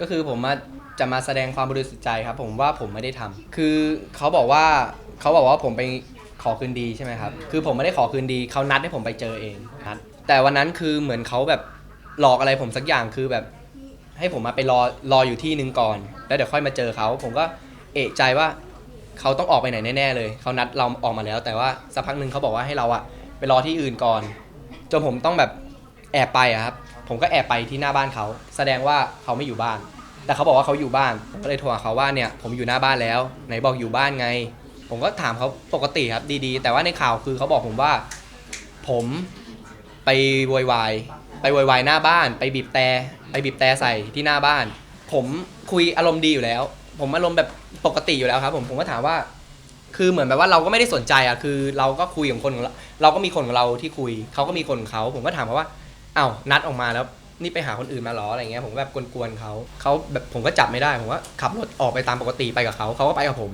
ก็คือผมมาจะมาแสดงความบริสุทธิ์ใจครับ ผมว่าผมไม่ได้ทำคือเขาบอกว่าเขาบอกว่าผมไปขอคืนดีใช่ไหมครับ คือผมไม่ได้ขอคืนดีเขานัดให้ผมไปเจอเองนัดแต่วันนั้นคือเหมือนเขาแบบหลอกอะไรผมสักอย่างคือแบบ ให้ผมมาไปรอรออยู่ที่หนึ่งก่อน แล้วเดี๋ยวค่อยมาเจอเขาผมก็เอะใจว่าเขาต้องออกไปไหนแน่ๆเลยเขานัดเราออกมาแล้ว แต่ว่าสักพักหนึ่งเขาบอกว่าให้เราอะไปรอที่อื่นก่อนจนผมต้องแบบแอบไปอะครับ ผมก็แอบไปที่หน้าบ้านเขา แสดงว่าเขาไม่อยู่บ้าน แต่เขาบอกว่าเขาอยู่บ้านผมก็เลยโทรหาเขาว่าเนี่ยผมอยู่หน้าบ้านแล้วไหนบอกอยู่บ้านไง ผมก็ถามเขาปกติครับดีๆ แต่ว่าในข่าวคือเขาบอกผมว่า ผมไปโวยวายไปโวยวายหน้าบ้าน ไปบีบแต่ไปบีบแต่ใส่ที่หน้าบ้าน ผมคุยอารมณ์ดีอยู่แล้ว ผมอารมณ์แบบปกติอยู่แล้วครับ ผมผมก็ถามว่า คือเหมือนแบบว่าเราก็ไม่ได้สนใจอะคือ เราก็คุยกับคนของเราเราก็มีคนของเราที่คุยเขาก็มีคนของเขาผมก็ถามเขาว่า อ้าวนัดออกมาแล้วนี่ไปหาคนอื่นมาหรออะไรเงี้ยผมแบบกวนๆเขาเขาแบบผมก็จับไม่ได้ผมว่าขับรถออกไปตามปกติไปกับเขาเขาก็ไปกับผม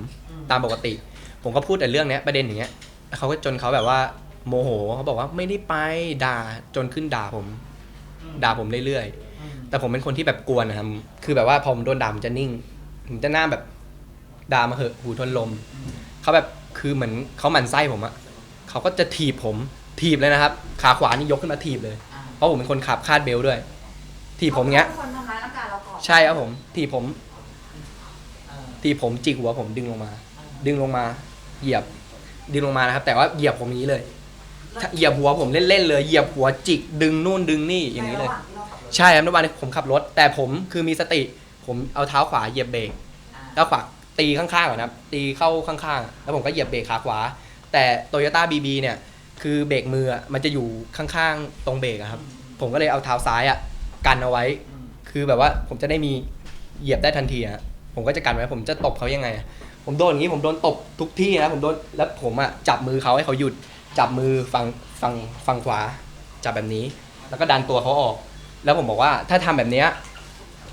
ตามปกติ ผมก็พูดแต่เรื่องเนี้ยประเด็นอย่างเงี้ยเขาก็จนเขาแบบว่าโมโหเขาบอกว่าไม่ได้ไปด่าจนขึ้นด่าผม ด่าผมเรื่อยๆแต่ผมเป็นคนที่แบบกวนนะครับคือแบบว่าพอผมโดนด่าผมจะนิ่งผมจะหน้าแบบด่ามาเหอะหูทนลมเขาแบบคือเหมือนเขาหมั่นไส้ผมอะเขาก็จะถีบผมถีบเลยนะครับ ขาขวานี่ยกขึ้นมาถีบเลย เพราะผมเป็นคนขับคาดเบลต์ด้วย ถีบผมเงี้ยคนทำร้ายร่างกายเราก่อนใช่ครับผม ถีบผม ถีบผมจิกหัวผมดึงลงมา ดึงลงมา เหยียบ ดึงลงมานะครับ แต่ว่าเหยียบผมอย่างนี้เลย เหยียบหัวผมเล่นๆเลย เหยียบหัวจิก ดึงนู่นดึงนี่อย่างนี้เลย ในระหว่างที่เราขับรถใช่ครับเมื่อวานผมขับรถ แต่ผมคือมีสติ ผมเอาเท้าขวาเหยียบเบรกอ่าแล้วขวาตีข้างๆก่อนนะครับตีเข้าข้างๆ แล้วผมก็เหยียบเบรกขาขวา แต่ Toyota BB เนี่ย คือเบรกมืออะมันจะอยู่ข้างๆตรงเบรกอะครับ ผมก็เลยเอาเท้าซ้ายอะกันเอาไว้ คือแบบว่าผมจะได้มีเหยียบได้ทันทีอะผมก็จะกันไว้ผมจะตบเขายังไงอะผมโดนอย่างนี้ผมโดนตบทุกที่นะผมโดนแล้วผมอะจับมือเขาให้เขาหยุด จับมือฝั่งฝั่งฝั่งขวา จับแบบนี้ แล้วก็ดันตัวเขาออก แล้วผมบอกว่าถ้าทำแบบเนี้ย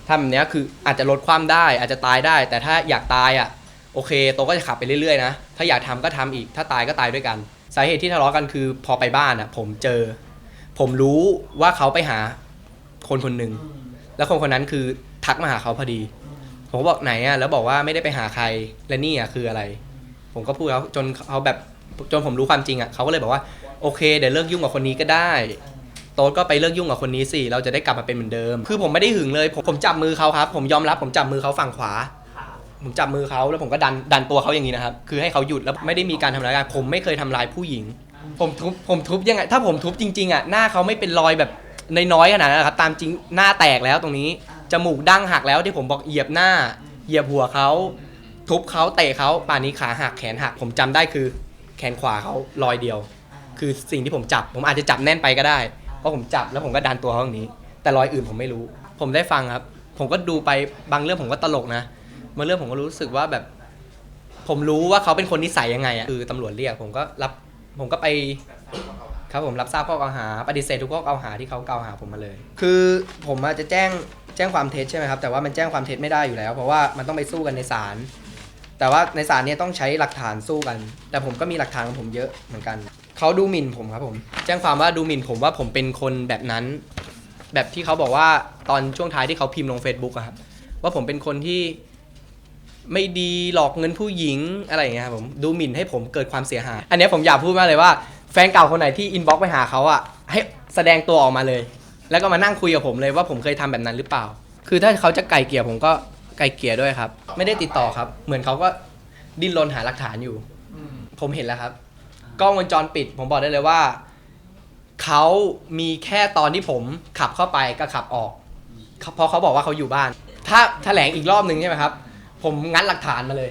ทำแบบเนี้ยคืออาจจะลดความได้ อาจจะตายได้ แต่ถ้าอยากตายอะโอเคโตก็จะขับไปเรื่อยๆนะถ้าอยากทำก็ทำอีก ถ้าตายก็ตายด้วยกัน สาเหตุที่ทะเลาะกันคือพอไปบ้านอะ ผมเจอ ผมรู้ว่าเขาไปหาคนคนหนึ่งแล้วคนคนนั้นคือทักมาหาเขาพอดี ผมก็บอกไหนอะแล้วบอกว่าไม่ได้ไปหาใครและนี่อะคืออะไร ผมก็พูดแล้วจนเขาแบบจนผมรู้ความจริงอะเขาก็เลยบอกว่าโอเคเดี๋ยวเลิกยุ่งกับคนนี้ก็ได้โต๊ดก็ไปเลิกยุ่งกับคนนี้สิ เราจะได้กลับมาเป็นเหมือนเดิม คือผมไม่ได้หึงเลย ผมผมจับมือเขาครับ ผมยอมรับผมจับมือเขาฝั่งขวา ผมจับมือเขาแล้วผมก็ดันดันตัวเขาอย่างนี้นะครับ คือให้เขาหยุดแล้วไม่ได้มีการทำร้ายกันผมไม่เคยทำร้ายผู้หญิง ผมทุบผมทุบยังไง ถ้าผมทุบจริงๆอะหน้าเขาไม่เป็นรอยแบบน้อยๆขนาดนั้นนะครับตามจริงหน้าแตกแล้วตรงนี้จมูกดั้งหักแล้วที่ผมบอกเหยียบหน้า เหยียบหัวเขาทุบเขาเตะเขาป่านนี้ขาหักแขนหัก ผมจำได้คือ แขนขวาเขารอยเดียว คือสิ่งที่ผมจับ ผมอาจจะจับแน่นไปก็ได้เพราะผมจับแล้วผมก็ดันตัวเขาอย่างนี้ แต่รอยอื่นผมไม่รู้ ผมได้ฟังครับ ผมก็ดูไปบางเรื่องผมก็ตลกนะ บางเรื่องผมก็รู้สึกว่าแบบ ผมรู้ว่าเขาเป็นคนนิสัยยังไงอะคือตำรวจเรียกผมก็รับผมก็ไป ครับผมรับทราบข้อกล่าวหาปฏิเสธทุกข้อกล่าวหาที่เขากล่าวหาผมมาเลย คือผมอาจจะแจ้งแจ้งความเท็จใช่ไหมครับ แต่ว่ามันแจ้งความเท็จไม่ได้อยู่แล้ว เพราะว่ามันต้องไปสู้กันในศาลแต่ว่าในศาลเนี่ยต้องใช้หลักฐานสู้กัน แต่ผมก็มีหลักฐานของผมเยอะเหมือนกันเขาดูหมิ่นผมครับผม แจ้งความว่าดูหมิ่นผมว่าผมเป็นคนแบบนั้น แบบที่เขาบอกว่าตอนช่วงท้ายที่เขาพิมพ์ลง Facebook อะครับว่าผมเป็นคนที่ ไม่ดีหลอกเงินผู้หญิงอะไรอย่างเงี้ยครับผมดูหมิ่นให้ผมเกิดความเสียหาย อันเนี้ยผมอยากพูดมากเลยว่าแฟนเก่าคนไหนที่อินบ็อกไปหาเขาอะให้แสดงตัวออกมาเลย แล้วก็มานั่งคุยกับผมเลยว่าผมเคยทำแบบนั้นหรือเปล่า คือถ้าเขาจะไกลเกลี่ยผมก็ไกลเกลี่ยด้วยครับ ไม่ได้ติดต่อครับ เหมือนเขาก็ดิ้นรนหาหลักฐานอยู่ ผมเห็นแล้วครับกล้องวงจรปิด ผมบอกได้เลยว่า เขามีแค่ตอนที่ผมขับเข้าไปกับขับออกเขาเพราะเขาบอกว่าเขาอยู่บ้าน ถ้าแถลงอีกรอบหนึ่งใช่ไหมครับ ผมงัดหลักฐานมาเลย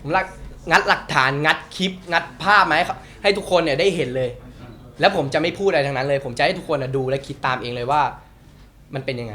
ผมลักงัดหลักฐานงัดคลิปงัดภาพมาให้เขาให้ทุกคนเนี่ยได้เห็นเลย แล้วผมจะไม่พูดอะไรทั้งนั้นเลย ผมจะให้ทุกคนน่ะดูและคิดตามเองเลยว่า มันเป็นยังไง